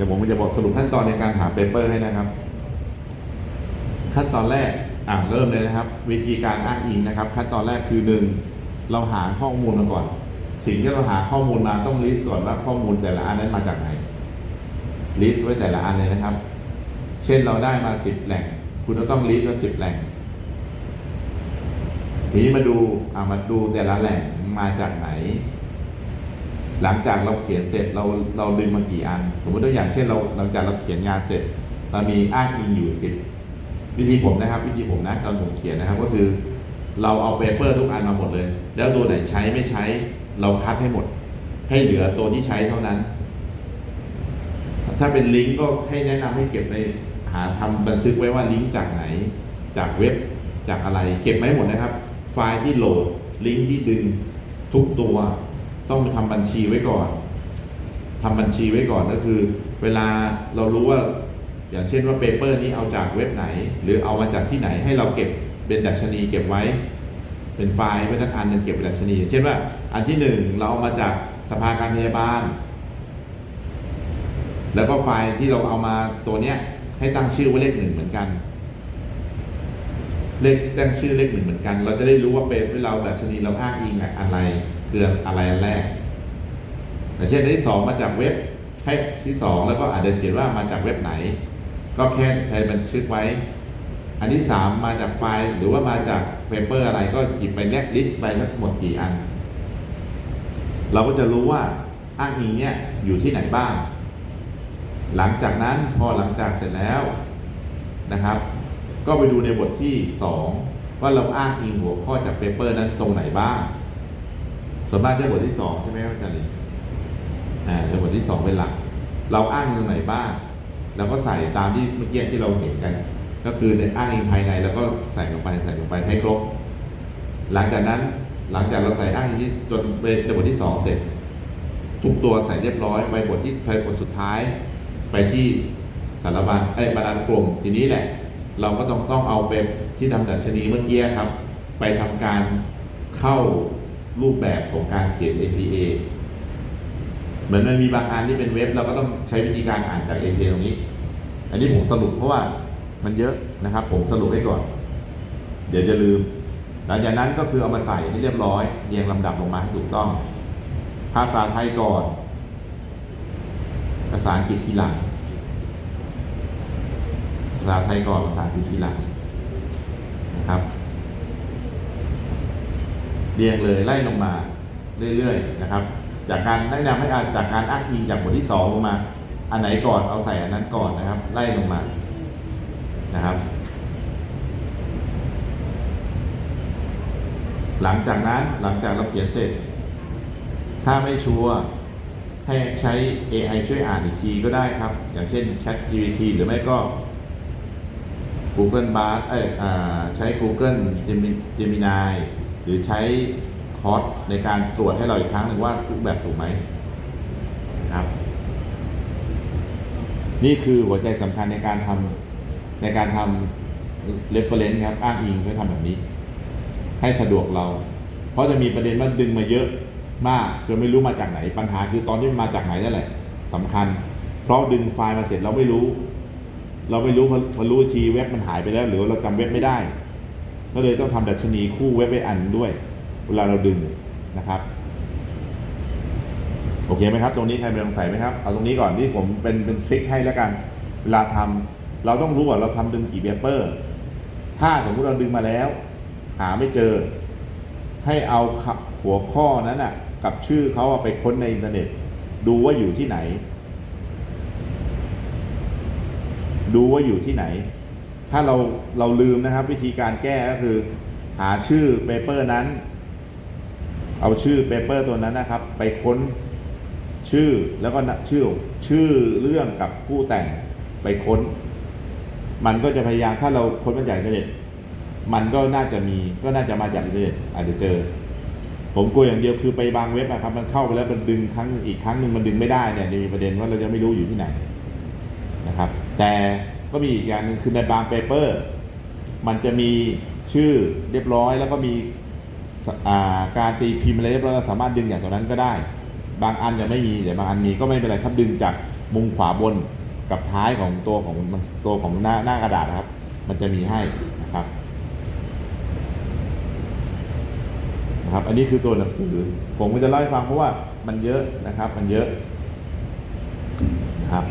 ดี๋ยวผมจะบอกสรุปขั้นตอนในการหาเปเปอร์ให้นะครับ ขั้นตอนแรกอ่าเริ่มเลยนะครับ วิธีการอ้างอิงนะครับ ขั้นตอนแรกคือหนึ่งเราหาข้อมูลมาก่อน สิ่งที่เราหาข้อมูลมาต้องลิสต์ก่อนว่าข้อมูลแต่ละอันนั้นมาจากไหนลิสต์ไว้แต่ละอันเลยนะครับ เช่นเราได้มาสิบแหล่ง คุณก็ต้องลิสต์ว่าสิบแหล่ง ทีนี้มาดูอ่ามาดูแต่ละแหล่งมาจากไหน หลังจากเราเขียนเสร็จเราเราดึงมากี่อันสมมติตัวอย่างเช่นเราหลังจากเราเขียนงานเสร็จ เรามีอ้างอิงอยู่สิบวิธีผมนะครับ วิธีผมนะตอนผมเขียนนะครับก็คือ เราเอาเปเปอร์ทุกอันมาหมดเลย แล้วตัวไหนใช้ไม่ใช้ เราคัดให้หมด ให้เหลือตัวที่ใช้เท่านั้น ถ้าเป็นลิงก์ก็ให้แนะนำให้เก็บในหาทำบันทึกไว้ว่าลิงก์จากไหน จากเว็บจากอะไร เก็บไว้หมดนะครับ ไฟล์ที่โหลดลิงก์ที่ดึงทุกตัว ต้องไปทำบัญชีไว้ก่อนทำบัญชีไว้ก่อนก็คือ เวลาเรารู้ว่าอย่างเช่นว่าเปเปอร์นี้เอาจากเว็บไหน หรือเอามาจากที่ไหนให้เราเก็บเป็นดัชนีเก็บไว้ เป็นไฟล์ไว้ทั้งอันนึงเก็บเป็นดัชนีอย่างเช่นว่าอันที่หนึ่งเราเอามาจากสภาการพยาบาล แล้วก็ไฟล์ที่เราเอามาตัวเนี้ยให้ตั้งชื่อว่าเลขหนึ่งเหมือนกัน เลขตั้งชื่อเลขหนึ่งเหมือนกัน เราจะได้รู้ว่าเป็นที่เราดัชนีเราอ้างอิงอะอะ ไรคืออะไรอันแรกอย่างเช่นอันที่สองมาจากเว็บให้ที่สองแล้วก็อาจจะเขียนว่ามาจากเว็บไหน ก็แค่ใช้บันทึกไว้ อันที่สามมาจากไฟล์หรือว่ามาจากเปเปอร์อะไรก็หยิบไปแนบลิสต์ไปทั้งหมดกี่อัน เราก็จะรู้ว่าอ้างอิงเนี่ยอยู่ที่ไหนบ้าง หลังจากนั้นพอหลังจากเสร็จแล้วนะครับ ก็ไปดูในบทที่ 2 ว่าเราอ้างอิงหัวข้อจากเปเปอร์นั้นตรงไหนบ้าง ส่วนมากจะบทที่2ใช่ไหมครับอาจารย์ลินอ่าในบทที่2เป็นหลัก เราอ้างอิงตรงไหนบ้างเราก็ใส่ตามที่เมื่อกี้ที่เราเห็นกัน ก็คือในอ้างอิงภายในแล้วก็ใส่ลงไปใส่ลงไปให้ครบ หลังจากนั้นหลังจากเราใส่อ้างอิงที่จนในบทที่2เสร็จ ทุกตัวใส่เรียบร้อยไปบทที่ไปบทสุดท้าย ไปที่สารบัญไอ้ยบรรณานุกรมทีนี้แหละ เราก็ต้องต้องเอาไปที่ทำดัชนีเมื่อกี้ครับ ไปทำการเข้า รูปแบบของการเขียน APA เหมือนมันมีบางอันที่เป็นเว็บ เราก็ต้องใช้วิธีการอ่านจาก APA ตรงนี้ อันนี้ผมสรุปเพราะว่ามันเยอะนะครับ ผมสรุปไว้ก่อน เดี๋ยวจะลืม หลังจากนั้นก็คือเอามาใส่ให้เรียบร้อยเรียงลำดับลงมาให้ถูกต้อง ภาษาไทยก่อน ภาษาอังกฤษทีหลัง ภาษาไทยก่อนภาษาอังกฤษทีหลังนะครับ เรียงเลยไล่ลงมาเรื่อยๆนะครับ จากการแนะนำให้อ่านจากการอ้างอิงจากบทที่สองลงมา อันไหนก่อนเอาใส่อันนั้นก่อนนะครับ ไล่ลงมานะครับ หลังจากนั้นหลังจากเราเขียนเสร็จ ถ้าไม่ชัวร์ให้ใช้ AI ช่วยอ่านอีกทีก็ได้ครับ อย่างเช่น Chat GPT หรือไม่ก็ Google Bard เอ้ยอใช้ Google Gemini รือใช้คอร์สในการตรวจให้เราอีกครั้งหนึ่งว่าทุกแบบถูกไหมครับ นี่คือหัวใจสำคัญในการทำในการทำ reference ครับ อ้างอิงเพื่อทำแบบนี้ ให้สะดวกเรา เพราะจะมีประเด็นว่าดึงมาเยอะมากจนไม่รู้มาจากไหน ปัญหาคือตอนที่มันมาจากไหนนั่นแหละสำคัญ เพราะดึงไฟล์มาเสร็จเราไม่รู้ เราไม่รู้มันรู้อีกทีเว็บมันหายไปแล้ว หรือเราจำเว็บไม่ได้ ก็เลยต้องทำดัชนีคู่เว็บไว้อันด้วย เวลาเราดึงนะครับ โอเคไหมครับ ตรงนี้ใครมีสงสัยไหมครับ เอาตรงนี้ก่อนที่ผมเป็นเป็นทริคให้แล้วกัน เวลาทำเราต้องรู้ว่าเราทำดึงกี่เปเปอร์ ถ้าสมมติเราดึงมาแล้ว หาไม่เจอ ให้เอาขับหัวข้อนั้นน่ะ กับชื่อเขาอะไปค้นในอินเทอร์เน็ต ดูว่าอยู่ที่ไหน ดูว่าอยู่ที่ไหน ถ้าเราเราลืมนะครับ วิธีการแก้ก็คือ หาชื่อเปเปอร์นั้น เอาชื่อเปเปอร์ตัวนั้นนะครับ ไปค้นชื่อแล้วก็ชื่อชื่อเรื่องกับผู้แต่งไปค้น มันก็จะพยายามถ้าเราค้นมาจากอินเทอร์เน็ตมันก็น่าจะมีก็น่าจะมาจากอินเทอร์เน็ตอาจจะเจอ ผมกลัวอย่างเดียวคือไปบางเว็บนะครับ มันเข้าไปแล้วมันดึงครั้งอีกครั้งหนึ่งมันดึงไม่ได้เนี่ยจะมีประเด็นว่าเราจะไม่รู้อยู่ที่ไหนนะครับ แต่ ก็มีอีกอย่างหนึ่งคือในบางเปเปอร์ มันจะมีชื่อเรียบร้อย แล้วก็มีการตีพิมพ์อะไรเรียบร้อยาสามารถดึงอย่างตรงนั้นก็ได้ บางอันยังไม่มีแต่บางอันมีก็ไม่เป็นไรครับดึงจากมุมขวาบนกับท้ายของตัวของตัวของหน้าหน้ากระดาษครับ มันจะมีให้นะครับนะครับ อันนี้คือตัวหนังสือ ผมก็จะเล่าให้ฟังเพราะว่ามันเยอะนะครับ มันเยอะนะครับ